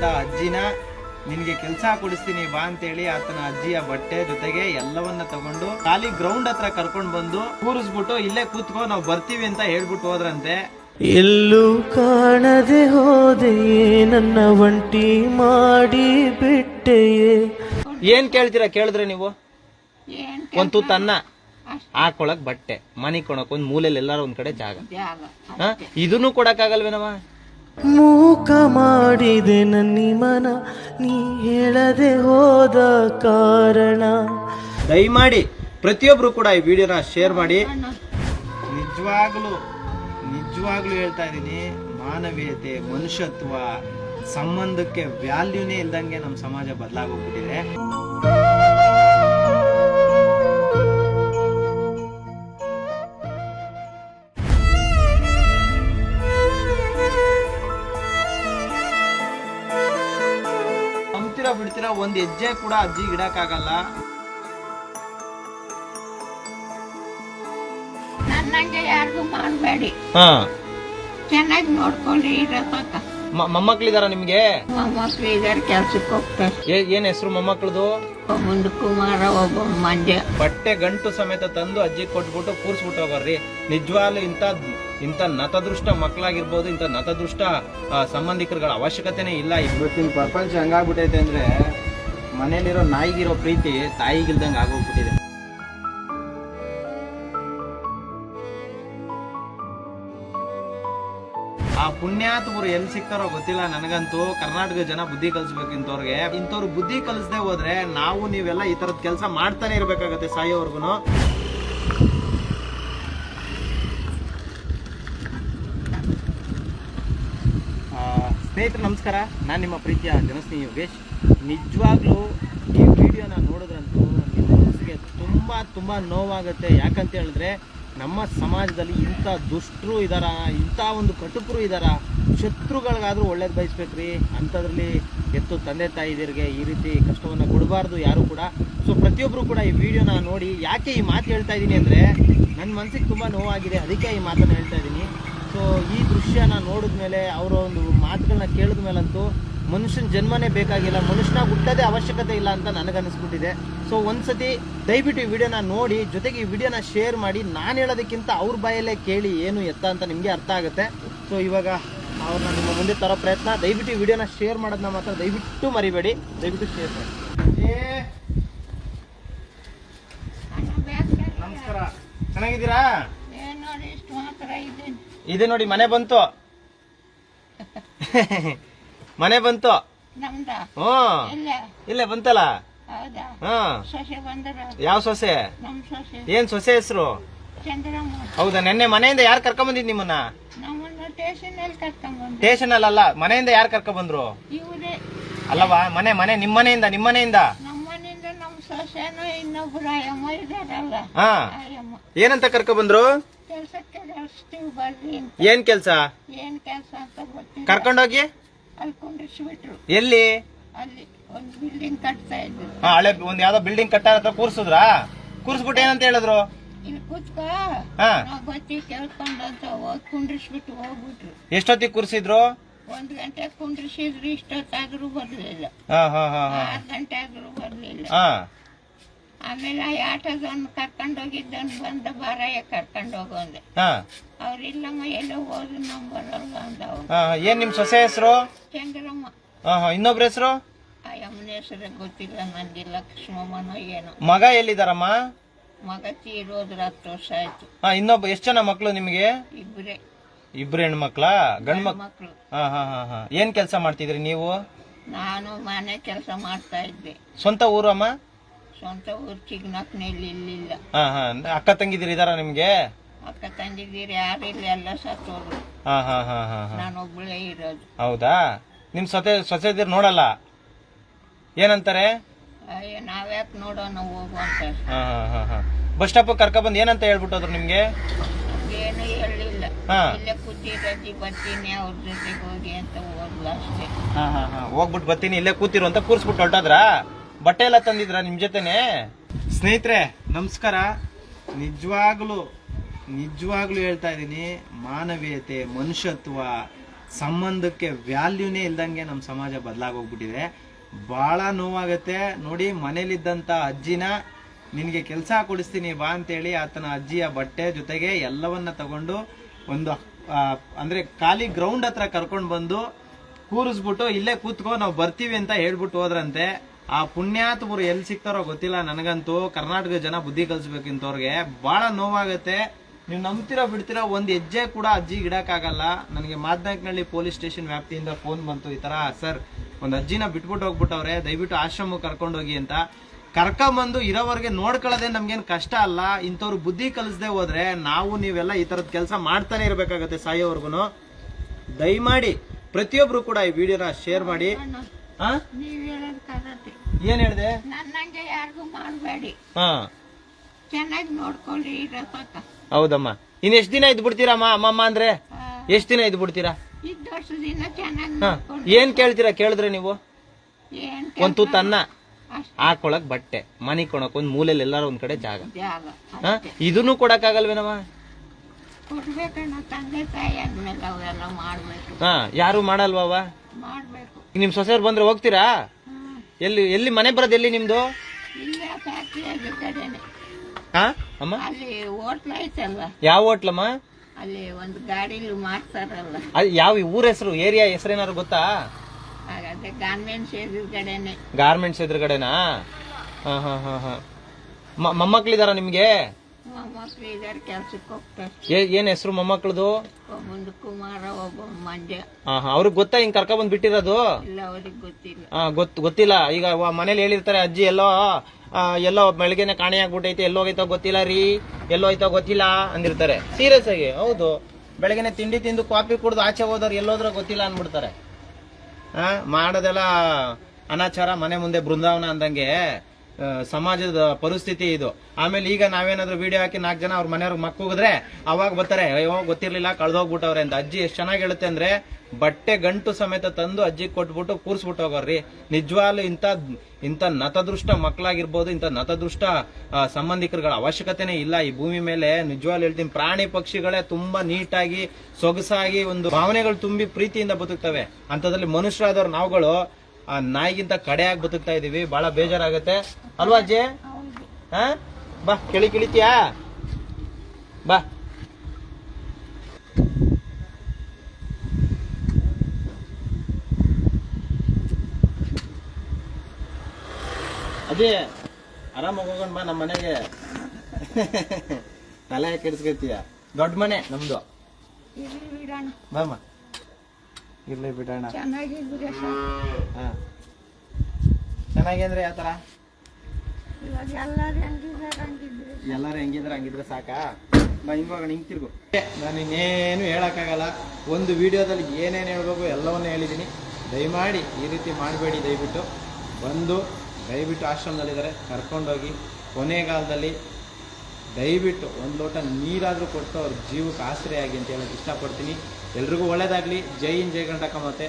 ಇರುವಂತ ಅಜ್ಜಿನ ನಿನಗೆ ಕೆಲಸ ಕೊಡಿಸ್ತೀನಿ ಬಾ ಅಂತೇಳಿ ಆತನ ಅಜ್ಜಿಯ ಬಟ್ಟೆ ಜೊತೆಗೆ ಎಲ್ಲವನ್ನ ತಗೊಂಡು ಖಾಲಿ ಗ್ರೌಂಡ್ ಹತ್ರ ಕರ್ಕೊಂಡು ಬಂದು ಕೂರಿಸ್ಬಿಟ್ಟು ಇಲ್ಲೇ ಕೂತ್ಕೋ ನಾವು ಬರ್ತೀವಿ ಅಂತ ಹೇಳ್ಬಿಟ್ಟು ಹೋದ್ರಂತೆ. ಎಲ್ಲೂ ಕಾಣದೆ ಹೋದೆಯೇ ನನ್ನ ಒಂಟಿ ಮಾಡಿ ಬಿಟ್ಟೆಯೇ? ಏನ್ ಕೇಳ್ತೀರಾ ಕೇಳಿದ್ರೆ ನೀವು? ಒಂದು ಒಂದ್ ತುತ್ತು ಅನ್ನ. ಹಾಕೊಳಕ್ ಬಟ್ಟೆ ಮನಿ ಕೊಣಕ್ ಒಂದ್ ಮೂಲೆಯಲ್ಲಿ ಎಲ್ಲಾರು ಒಂದ್ ಕಡೆ ಜಾಗ. ಇದನ್ನು ಕೊಡಕ್ಕಾಗಲ್ವೇನವ? ಮೂಕ ಮಾಡಿದೆ ನನ್ನಿ ಮನ ನೀ ಹೇಳದೆ ಹೋದ ಕಾರಣ. ದಯಮಾಡಿ ಪ್ರತಿಯೊಬ್ಬರು ಕೂಡ ಈ ವಿಡಿಯೋನ ಶೇರ್ ಮಾಡಿ. ನಿಜವಾಗ್ಲೂ ನಿಜವಾಗ್ಲೂ ಹೇಳ್ತಾ ಇದ್ದೀನಿ ಮಾನವೀಯತೆ ಮನುಷ್ಯತ್ವ ಸಂಬಂಧಕ್ಕೆ ವ್ಯಾಲ್ಯೂನೇ ಇಲ್ದಂಗೆ ನಮ್ಮ ಸಮಾಜ ಬದಲಾಗೋಗ್ಬಿಟ್ಟಿದೆ ನಂಬ್ತೀರಾ ಬಿಡ್ತೀರಾ ಒಂದು ಹೆಜ್ಜೆ ಕೂಡ ಅಜ್ಜಿ ಇಡಕ್ಕಾಗಲ್ಲ. ನನ್ನಂಗೆ ಯಾರಿಗೂ ಮಾಡಬೇಡಿ. ಹಾ. ಚೆನ್ನಾಗಿ ನೋಡ್ಕೊಳ್ಳಿ ಇರತ್ತ ಮೊಮ್ಮಕ್ಳಿದಾರ ನಿಮ್ಗೆ? ಮೊಮ್ಮಕ್ಳು ಇದಾರೆ ಕೆಲ್ಸಕ್ಕೆ ಹೋಗ್ತಾರೆ. ಏ- ಏನ್ ಹೆಸರು ಮೊಮ್ಮಕ್ಳದು? ಒಬ್ಬಂದು ಕುಮಾರ ಒಬ್ಬ ಮಂಜ. ಬಟ್ಟೆ ಗಂಟು ಸಮೇತ ತಂದು ಅಜ್ಜಿ ಕೊಟ್ಬಿಟ್ಟು ಕೂರ್ಸ್ಬಿಟ್ಟು ಹೋಗ್ರಿ ನಿಜವಾಗ್ಲೂ ಇಂಥ ಇಂಥ ನತದೃಷ್ಟ ಮಕ್ಕಳಾಗಿರ್ಬೋದು ಇಂಥ ನತದೃಷ್ಟ ಸಂಬಂಧಿಕರುಗಳ ಅವಶ್ಯಕತೆನೇ ಇಲ್ಲ ಇವತ್ತಿನ ಪ್ರಪಂಚ ಹಂಗಾಗ್ಬಿಟ್ಟೈತೆ ಅಂದರೆ ಮನೇಲಿರೋ ನಾಯಿಗಿರೋ ಪ್ರೀತಿ ತಾಯಿಗಿಲ್ದಂಗೆ ಆಗೋಗ್ಬಿಟ್ಟಿದೆ. ಆ ಪುಣ್ಯಾತ್ಮರು ಎಲ್ಲಿ ಸಿಗ್ತಾರೋ ಗೊತ್ತಿಲ್ಲ ನನಗಂತೂ. ಕರ್ನಾಟಕ ಜನ ಬುದ್ಧಿ ಕಲಿಸ್ಬೇಕು ಇಂಥವ್ರಿಗೆ. ಇಂಥವ್ರು ಬುದ್ಧಿ ಕಲಿಸದೆ ಹೋದ್ರೆ ನಾವು ನೀವೆಲ್ಲ ಈ ತರದ್ ಕೆಲಸ ಮಾಡ್ತಾನೆ ಇರ್ಬೇಕಾಗತ್ತೆ ಸಾಯೋವರ್ಗುನು ಆ, ಸ್ನೇಹಿತರೆ, ನಮಸ್ಕಾರ. ನಾನು ನಿಮ್ಮ ಪ್ರೀತಿಯ ಜನಸ್ನೇಹಿ ಯೋಗೇಶ್. ನಿಜವಾಗ್ಲೂ ಈ ವಿಡಿಯೋನ ನೋಡಿದ್ರಂತೂ ನಿಮ್ಮ ಮನಸ್ಸಿಗೆ ತುಂಬ ತುಂಬ ನೋವಾಗುತ್ತೆ. ಯಾಕಂತ ಹೇಳಿದ್ರೆ, ನಮ್ಮ ಸಮಾಜದಲ್ಲಿ ಇಂಥ ದುಷ್ಟರು ಇದ್ದಾರ ಇಂಥ ಒಂದು ಕಟುಕರು ಇದ್ದಾರ ಶತ್ರುಗಳಿಗಾದರೂ ಒಳ್ಳೇದು ಬಯಸ್ಬೇಕ್ರಿ. ಅಂಥದ್ರಲ್ಲಿ ಎತ್ತು ತಂದೆ ತಾಯಿದಿರಿಗೆ ಈ ರೀತಿ ಕಷ್ಟವನ್ನು ಕೊಡಬಾರ್ದು, ಯಾರು ಕೂಡ. ಸೊ ಪ್ರತಿಯೊಬ್ಬರು ಕೂಡ ಈ ವಿಡಿಯೋನ ನೋಡಿ, ಯಾಕೆ ಈ ಮಾತು ಹೇಳ್ತಾ ಇದ್ದೀನಿ ಅಂದರೆ ನನ್ನ ಮನಸ್ಸಿಗೆ ತುಂಬ ನೋವಾಗಿದೆ. ಅದಕ್ಕೆ ಈ ಮಾತನ್ನು ಹೇಳ್ತಾ ಇದ್ದೀನಿ ಸೊ ಈ ದೃಶ್ಯನ ನೋಡಿದ್ಮೇಲೆ ಅವರ ಒಂದು ಮಾತುಗಳನ್ನ ಕೇಳಿದ ಮೇಲಂತೂ ಮನುಷ್ಯನ ಜನ್ಮನೇ ಬೇಕಾಗಿಲ್ಲ, ಮನುಷ್ಯನ ಹುಟ್ಟೋದೇ ಅವಶ್ಯಕತೆ ಇಲ್ಲ ಅಂತ ನನಗನ್ನಿಸ್ಬಿಟ್ಟಿದೆ. ಸೊ ಒಂದ್ಸತಿ ದಯವಿಟ್ಟು ಈ ವಿಡಿಯೋನ ನೋಡಿ, ಜೊತೆಗೆ ಈ ವಿಡಿಯೋನ ಶೇರ್ ಮಾಡಿ, ನಾನು ಹೇಳೋದಕ್ಕಿಂತ ಅವ್ರ ಬಾಯಲ್ಲೇ ಕೇಳಿ ಏನು ಎತ್ತ ಅಂತ ನಿಮಗೆ ಅರ್ಥ ಆಗುತ್ತೆ. ಸೊ ಇವಾಗ ಅವ್ರನ್ನ ನಿಮ್ಮ ಮುಂದೆ ತರೋ ಪ್ರಯತ್ನ, ದಯವಿಟ್ಟು ಈ ವಿಡಿಯೋನ ಶೇರ್ ಮಾಡೋದನ್ನ ಮಾತ್ರ ದಯವಿಟ್ಟು ಮರಿಬೇಡಿ, ದಯವಿಟ್ಟು ಶೇರ್ ಮಾಡಿ. ನಮಸ್ಕಾರ. ಚೆನ್ನಾಗಿದ್ದೀರಾ? ನೋಡಿ ಇಷ್ಟು ಮಾತ್ರ ಇದ್ದೀನಿ ಇದೆ ನೋಡಿ ಮನೆ ಬಂತು. ಮನೆ ಬಂತು. ನಮ್ದ? ಹ್ಮ್ ಇಲ್ಲ. ಇಲ್ಲೇ ಬಂತಲ್ಲ? ಹೌದಾ? ಹ್ಮ್ ಸೊಸೆ ಬಂದ್ರ? ಯಾವ ಸೊಸೆ? ನಮ್ ಸೊಸೆ. ಏನ್ ಸೊಸೆ ಹೆಸರು? ಚಂದ್ರಮ್ಮ. ಹೌದಾ ನೆನ್ನೆ ಮನೆಯಿಂದ ಯಾರು ಕರ್ಕೊಂಡ್ ಬಂದಿದ್ ನಿಮ್ಮನ್ನ? ನಮ್ಮನ್ನ ಸ್ಟೇಷನಲ್ಲಿ ಕರ್ಕೊಂಡ್ಬಂದು ಸ್ಟೇಷನ್ ಅಲ್ಲ ಮನೆಯಿಂದ ಯಾರು ಕರ್ಕೊಂಡ್ ಬಂದ್ರು ಇವರೇ. ಅಲ್ಲವಾ ಮನೆ ಮನೆ ನಿಮ್ ಮನೆಯಿಂದ ನಿಮ್ ಮನೆಯಿಂದ ನಮ್ಮನಿಂದ ನಮ್ ಸೊಸೆನೂ ಇನ್ನೊಬ್ರು ಅಯ್ಯಮ್ಮ ಇದಾರಲ್ಲ ಹಾ. ಅಯ್ಯಮ್ಮ. ಏನಂತ ಕೆಲ್ಸಕ್ಕೆ ಕಳಿಸ್ತೀವಿ ಬರ್ರಿ ಅಂತ ಏನ್ ಕೆಲ್ಸ? ಏನ್ ಕೆಲ್ಸ ಅಂತ ಗೊತ್ತಿಲ್ಲ. ಕರ್ಕೊಂಡೋಗಿ? ಅಲ್ಲಿ ಕುಂಡಿಸ್ಬಿಟ್ರು ಎಲ್ಲಿ? ಅಲ್ಲಿ ಒಂದು ಬಿಲ್ಡಿಂಗ್ ಕಟ್ತಾ ಇದ್ರು ಹಾ ಹಳೆ ಒಂದ್ ಯಾವ್ದೋ ಬಿಲ್ಡಿಂಗ್ ಕಟ್ಟಾರ ಹತ್ರ ಕೂರ್ಸಿದ್ರಾ? ಕೂರ್ಸ್ಬಿಟ್ಟು ಏನಂತ ಹೇಳಿದ್ರು? ಇಲ್ಲಿ ಕೂತ್ಕೋ? ಹಾ. ನಾವು ಗೊತ್ತಿ ಕೇಳ್ಕೊಂಡು ಅಂತ ಹೋಗಿ ಕುಂಡ್ರಿಸ್ಬಿಟ್ಟು ಹೋಗ್ಬಿಟ್ರು. ಎಷ್ಟೊತ್ತಿಗೆ ಕೂರ್ಸಿದ್ರು? ಒಂದ್ ಗಂಟೆ ಕುಂಡ್ರಿಸಿದ್ರು ಇಷ್ಟೊತ್ತಾದ್ರೂ ಬರ್ಲಿಲ್ಲ. ಹಾ ಹಾ ಹಾ ಹಾ. ಆರು ಗಂಟೆ ಆದ್ರೂ ಬರ್ಲಿಲ್ಲ. ಹಾ. ಆಮೇಲೆ ಆ ಆಟೋದವ್ನು ಕರ್ಕೊಂಡೋಗಿದ್ದನ್ ಬಂದ ಬಾರಯ್ಯ ಕರ್ಕೊಂಡು ಹೋಗೋಂದೆ ಹಾ. ಅವ್ರಿಲ್ಲಮ್ಮ ಎಲ್ಲೋ ಹೋದ್ರು ನಮ್ ಬರೋಲ್ಲ ಅಂದ ಅವ್ನು ಹಾ. ಏನ್ ನಿಮ್ ಸೊಸೆ ಹೆಸರು? ಚಂದ್ರಮ್ಮ ಹಾ ಹಾ. ಇನ್ನೊಬ್ರ ಹೆಸರು? ಆ ಯಮ್ಮನ ಹೆಸರು ಗೊತ್ತಿಲ್ಲ ನನಗೆ ಲಕ್ಷ್ಮಮ್ಮನೋ ಏನೋ. ಮಗ ಎಲ್ಲಿದಾರಮ್ಮ? ಮಗ ತೀರೋದ್ರ ಹತ್ತು ವರ್ಷ ಆಯ್ತು. ಹಾ ಇನ್ನೊಬ್ಬ ಎಷ್ಟು ಜನ ಮಕ್ಕಳು ನಿಮಗೆ? ಇಬ್ಬರೇ ಇಬ್ರು ಹೆಣ್ಮಕ್ಳ? ಗಂಡ್ ಮಕ್ ಮಕ್ಕಳು ಹಾ ಹಾ ಹಾ ಹಾ. ಏನ್ ಕೆಲಸ ಮಾಡ್ತಿದ್ರಿ ನೀವು? ನಾನು ಮನೆ ಕೆಲಸ ಮಾಡ್ತಾ ಇದ್ದೆ. ಸ್ವಂತ ಊರಮ್ಮ? ಅಮ್ಮ ಸ್ವಂತ ಊರು ಚಿಗ್ನಕ್ನಲ್ಲಿ ಇಲ್ಲಿಲ್ಲ. ಹಾ ಹಾ. ಅಕ್ಕ ತಂಗಿದಿರಿ ಇದಾರ ನಿಮ್ಗೆ? ಅಕ್ಕ ತಂದಿದ್ದೀರಿ ಯಾರು ಇಲ್ಲ ಎಲ್ಲ ಸತ್ತೋದ್ರು. ಹಾ ಹಾ ಹಾ ಹಾ ಹಾ. ಒಬ್ಬಳೇ ಇರೋದು. ಹೌದಾ? ನಿಮ್ ಸೊತೆ ಸೊಸೆದಿರ್ ನೋಡಲ್ಲ? ಏನಂತಾರೆ? ಅಯ್ಯ ನಾವ್ಯಾಕೆ ನೋಡೋಣ ಹೋಗು ಅಂತ. ಹಾ ಹಾ ಹಾ ಹಾ. ಬಸ್ ಸ್ಟಾಪ್ ಕರ್ಕ ಬಂದ್ ಏನಂತ ಹೇಳ್ಬಿಟ್ಟೋದ್ರು ನಿಮ್ಗೆ? ಏನು ಹೇಳಿಲ್ಲ. ಹಾ. ಇಲ್ಲೇ ಕೂತಿರಜ್ಜಿ ಬರ್ತೀನಿ ಅವ್ರ ಜೊತೆಗೆ ಹೋಗಿ ಅಂತ ಹೋದ್ಲು ಅಷ್ಟೇ. ಹಾ ಹಾ ಹಾ. ಹೋಗ್ಬಿಟ್ಟು ಬರ್ತೀನಿ ಇಲ್ಲೇ ಕೂತಿರು ಅಂತ ಕೂರ್ಸ್ಬಿಟ್ಟು ಹೊರಟೋದ್ರ? ಬಟ್ಟೆ ಎಲ್ಲ ತಂದಿದ್ರ ನಿಮ್ ಜೊತೆನೆ? ಸ್ನೇಹಿತರೆ, ನಮಸ್ಕಾರ. ನಿಜವಾಗ್ಲು, ನಿಜವಾಗ್ಲೂ ಹೇಳ್ತಾ ಇದ್ದೀನಿ, ಮಾನವೀಯತೆ, ಮನುಷ್ಯತ್ವ ಸಂಬಂಧಕ್ಕೆ ವ್ಯಾಲ್ಯೂನೇ ಇಲ್ದಂಗೆ ನಮ್ಮ ಸಮಾಜ ಬದಲಾಗೋಗ್ಬಿಟ್ಟಿದೆ. ಭಾಳ ನೋವಾಗತ್ತೆ. ನೋಡಿ ಮನೇಲಿದ್ದಂಥ ಅಜ್ಜಿನ ನಿನಗೆ ಕೆಲಸ ಕೊಡಿಸ್ತೀನಿ ಬಾ ಅಂತೇಳಿ ಆತನ ಅಜ್ಜಿಯ ಬಟ್ಟೆ ಜೊತೆಗೆ ಎಲ್ಲವನ್ನ ತಗೊಂಡು ಒಂದು ಅಂದ್ರೆ ಖಾಲಿ ಗ್ರೌಂಡ್ ಹತ್ರ ಕರ್ಕೊಂಡು ಬಂದು ಕೂರಿಸ್ಬಿಟ್ಟು, ಇಲ್ಲೇ ಕೂತ್ಕೊ, ನಾವು ಬರ್ತೀವಿ ಅಂತ ಹೇಳ್ಬಿಟ್ಟು ಹೋದ್ರಂತೆ. ಆ ಪುಣ್ಯಾತ್ಮರು ಎಲ್ಲಿ ಸಿಗ್ತಾರೋ ಗೊತ್ತಿಲ್ಲ ನನಗಂತೂ. ಕರ್ನಾಟಕ ಜನ ಬುದ್ಧಿ ಕಲಿಸ್ಬೇಕಿಂತವ್ರಿಗೆ ಬಹಳ ನೋವಾಗುತ್ತೆ. ನೀವು ನಂಬ್ತಿರೋ ಬಿಡ್ತಿರೋ ಒಂದು ಹೆಜ್ಜೆ ಕೂಡ ಅಜ್ಜಿ ಇಡೋಕ್ಕಾಗಲ್ಲ. ನನಗೆ ಮಾದನಾಯಕನಹಳ್ಳಿ ಪೊಲೀಸ್ ಸ್ಟೇಷನ್ ವ್ಯಾಪ್ತಿಯಿಂದ ಫೋನ್ ಬಂತು ಈ ತರ ಸರ್ ಒಂದು ಅಜ್ಜಿನ ಬಿಟ್ಬಿಟ್ಟು ಹೋಗ್ಬಿಟ್ಟವ್ರೆ ದಯವಿಟ್ಟು ಆಶ್ರಮಕ್ಕೆ ಕರ್ಕೊಂಡೋಗಿ ಅಂತ. ಕರ್ಕೊಂಬಂದು ಇರೋವರೆಗೆ ನೋಡ್ಕೊಳ್ಳೋದೇ ನಮ್ಗೇನು ಕಷ್ಟ ಅಲ್ಲ. ಇಂಥವ್ರು ಬುದ್ಧಿ ಕಲಿಸದೆ ಹೋದ್ರೆ ನಾವು ನೀವೆಲ್ಲ ಈ ಥರದ ಕೆಲಸ ಮಾಡ್ತಾನೆ ಇರಬೇಕಾಗತ್ತೆ ಸಾಯೋವರೆಗೂ ದಯಮಾಡಿ ಪ್ರತಿಯೊಬ್ಬರು ಕೂಡ ಈ ವಿಡಿಯೋನ ಶೇರ್ ಮಾಡಿ. ಹಾಂ ಏನ್ ಹೇಳಿದೆ? ನನ್ನಂಗೆ ಯಾರಿಗೂ ಮಾಡಬೇಡಿ. ಹಾ. ಚೆನ್ನಾಗಿ ನೋಡ್ಕೊಳ್ಳಿ ಹೌದಮ್ಮ. ಇನ್ ಎಷ್ಟ್ ದಿನ ಇದ್ ಬಿಡ್ತೀರಮ್ಮ ಅಮ್ಮಮ್ಮ ಅಂದ್ರೆ? ಎಷ್ಟ್ ದಿನ ಇದ್ ಬಿಡ್ತೀರಾ? ಇದ್ದ ವರ್ಷದಿಂದ ಚೆನ್ನಾಗಿ ಹಾ. ನೋಡ್ಕೊಳ್ಳಿ. ಏನ್ ಕೇಳ್ತೀರಾ ಕೇಳಿದ್ರೆ ನೀವು? ಏನ್ ಒಂದ್ ತುತ್ತು ಅನ್ನ. ಹಾಕೊಳಕ್ ಬಟ್ಟೆ. ಮನಿ ಕೊಣಕ್ ಒಂದ್ ಮೂಲೆಯಲ್ಲಿ ಎಲ್ಲಾರು ಒಂದ್ ಕಡೆ ಜಾಗ. ಜಾಗ ಹಾ? ಇದನ್ನು ಕೊಡಕ್ ಆಗಲ್ವೇನಮ್ಮ ಕೊಡ್ಬೇಕಣ್ಣ ತಂದೆ ತಾಯಿ ಅಂದ್ಮೇಲೆ ಅವೆಲ್ಲ ಮಾಡ್ಬೇಕು. ಹಾ ಯಾರು ಮಾಡಲ್ವಾ ಮಾಡ್ಬೇಕು. ಈಗ ನಿಮ್ ಸೊಸೆಯವ್ರು ಬಂದ್ರೆ ಹೋಗ್ತೀರಾ? ಎಲ್ಲಿ ಎಲ್ಲಿ ಮನೆ ಬರೋದು ಎಲ್ಲಿ ನಿಮ್ದು? ಇಲ್ಲೇ ಫ್ಯಾಕ್ಟ್ರಿ ಕಡೆನೆ. ಹಾ ಅಮ್ಮ? ಅಲ್ಲಿ ಹೋಟ್ಲ್ ಐತಲ್ಲ ಯಾವ ಹೋಟ್ಲಮ್ಮ ಅಲ್ಲಿ ಒಂದು ಗಾಡಿಲಿ ಮಾಡ್ತಾರಲ್ಲ. ಅಲ್ಲಿ ಯಾವ ಊರ ಹೆಸರು ಏರಿಯಾ ಹೆಸರೇನಾರು ಗೊತ್ತಾ? ಹಾಗಾದ್ರೆ ಗಾರ್ಮೆಂಟ್ಸ್ ಎದುರುಗಡೆನೆ ಗಾರ್ಮೆಂಟ್ಸ್ ಎದುರುಗಡೆನಾ? ಹಾ ಹಾ ಹಾ ಹಾ. ಮೊಮ್ಮಕ್ಳಿದಾರ ನಿಮ್ಗೆ? ಮಕ್ಕಳು ಇದಾರೆ ಕೆಲ್ಸಕ್ಕೆ ಹೋಗ್ತಾರೆ. ಏ- ಏನ್ ಹೆಸರು ಮೊಮ್ಮಕ್ಳದು ಒಬ್ಬಂದು ಕುಮಾರ ಒಬ್ಬ ಮಂಜ ಹಾ ಹಾ ಅವ್ರಿಗೆ ಗೊತ್ತಾ ಹಿಂಗ್ ಕರ್ಕೊಂಡ್ ಬಂದ್ ಬಿಟ್ಟಿರೋದು? ಇಲ್ಲ ಅವ್ರಿಗೆ ಗೊತ್ತಿಲ್ಲ. ಹಾ ಗೊತ್ ಗೊತ್ತಿಲ್ಲ. ಈಗ ವ- ಮನೇಲಿ ಹೇಳಿರ್ತಾರೆ ಅಜ್ಜಿ ಎಲ್ಲೋ ಆ, ಎಲ್ಲೋ ಬೆಳಗ್ಗೆನೆ ಕಾಣೆ ಆಗ್ಬಿಟ್ಟೈತೆ ಎಲ್ಲೋ ಹೋಗೈತೋ ಗೊತ್ತಿಲ್ಲ ರೀ ಎಲ್ಲೋ ಹೋಯ್ತೋ ಗೊತ್ತಿಲ್ಲ ಅಂದಿರ್ತಾರೆ. ಸೀರಿಯಸ್ ಆಗಿ ಹೌದು. ಬೆಳಗ್ಗೆನೆ ತಿಂಡಿ ತಿಂದು ಕಾಫಿ ಕುಡ್ದು ಆಚೆ ಹೋದವ್ರು ಎಲ್ಲೋದ್ರೋ ಗೊತ್ತಿಲ್ಲ ಅಂದ್ಬಿಡ್ತಾರೆ. ಆ ಮಾಡೋದೆಲ್ಲ ಅನಾಚಾರ ಮನೆ ಮುಂದೆ ಬೃಂದಾವನ ಅಂದಂಗೆ. ಸಮಾಜದ ಪರಿಸ್ಥಿತಿ ಇದು. ಆಮೇಲೆ ಈಗ ನಾವೇನಾದ್ರೂ ವಿಡಿಯೋ ಹಾಕಿ ನಾಲ್ಕು ಜನ ಅವ್ರ ಮನೆಯವ್ರಿಗೆ ಮಕ್ಕ ಹೋಗಿದ್ರೆ ಅವಾಗ ಬರ್ತಾರೆ, ಅಯ್ಯೋ, ಗೊತ್ತಿರ್ಲಿಲ್ಲ, ಕಳ್ದೋಗ್ಬಿಟ್ಟವ್ರೆ ಅಂತ. ಅಜ್ಜಿ ಎಷ್ಟು ಚೆನ್ನಾಗಿ ಹೇಳುತ್ತೆ ಅಂದ್ರೆ ಬಟ್ಟೆ ಗಂಟು ಸಮೇತ ತಂದು ಅಜ್ಜಿ ಕೊಟ್ಬಿಟ್ಟು ಕೂರ್ಸ್ಬಿಟ್ಟು ಹೋಗೋರ್ರಿ. ನಿಜವಾಗ್ಲೂ ಇಂಥ ಇಂಥ ನತದೃಷ್ಟ ಮಕ್ಕಳಾಗಿರ್ಬೋದು ಇಂಥ ನತದೃಷ್ಟ ಸಂಬಂಧಿಕರುಗಳ ಅವಶ್ಯಕತೆನೇ ಇಲ್ಲ. ಈ ಭೂಮಿ ಮೇಲೆ ನಿಜವಾಗ್ಲೂ ಹೇಳ್ತೀನಿ, ಪ್ರಾಣಿ ಪಕ್ಷಿಗಳೇ ತುಂಬಾ ನೀಟಾಗಿ, ಸೊಗಸಾಗಿ ಒಂದು ಭಾವನೆಗಳು ತುಂಬಿ ಪ್ರೀತಿಯಿಂದ ಬದುಕ್ತವೆ. ಅಂಥದ್ರಲ್ಲಿ ಮನುಷ್ಯರಾದವ್ರು ನಾವುಗಳು ಆ ನಾಯಿಗಿಂತ ಕಡೆಯಾಗಿ ಬದುಕ್ತಾ ಇದೀವಿ ಬಹಳ ಬೇಜಾರಾಗತ್ತೆ. ಅಲ್ವಾ ಅಜ್ಜೆ? ಹಾ? ಬಾ ಕೆಳಿ ಕಿಳಿತೀಯಾ? ಬಾ. ಅದೇ ಆರಾಮಾಗಿ ಹೋಗೋಣ ಬಾ ನಮ್ಮ ಮನೆಗೆ. ತಲೆ ಕೆಡಿಸ್ಕೊತೀಯ? ದೊಡ್ಡ ಮನೆ ನಮ್ದು. ಬಾಮ್ಮ. ಇರ್ಲಿ ಬಿಡೋಣ. ಚೆನ್ನಾಗಿದ್ರೆ ಸಾಕು ಹಾ. ಚೆನ್ನಾಗಿ ಅಂದ್ರೆ ಯಾವ ತರ? ಇವಾಗ ಎಲ್ಲರೂ ಹೆಂಗಿದ್ದಾರೆ ಹಂಗಿದ್ರೆ. ಎಲ್ಲರೂ ಹೆಂಗಿದ್ರೆ ಹಂಗಿದ್ರೆ ಸಾಕಾ? ಬಾ ಹಿಂಗ್ ತಿರ್ಗು. ನಾನು ಇನ್ನೇನು ಹೇಳಕ್ಕಾಗಲ್ಲ. ಒಂದು ವಿಡಿಯೋದಲ್ಲಿ ಏನೇನು ಹೇಳ್ಬೇಕು ಎಲ್ಲವನ್ನೂ ಹೇಳಿದ್ದೀನಿ ದಯಮಾಡಿ ಈ ರೀತಿ ಮಾಡಬೇಡಿ ದಯವಿಟ್ಟು. ಬಂದು ದಯವಿಟ್ಟು ಆಶ್ರಮದಲ್ಲಿದ್ದಾರೆ ಕರ್ಕೊಂಡೋಗಿ ಕೊನೆಗಾಲದಲ್ಲಿ ದಯವಿಟ್ಟು ಒಂದು ಲೋಟ ನೀರಾದರೂ ಕೊಟ್ಟು ಅವ್ರ ಜೀವಕ್ಕೆ ಆಸರೆಯಾಗಿ ಆಗಿ ಅಂತ ಹೇಳೋಕ್ಕೆ ಇಷ್ಟಪಡ್ತೀನಿ. ಎಲ್ರಿಗೂ ಒಳ್ಳೇದಾಗಲಿ. ಜೈ ಇನ್ ಜೈ ಗಂಡಕ ಮತ್ತೆ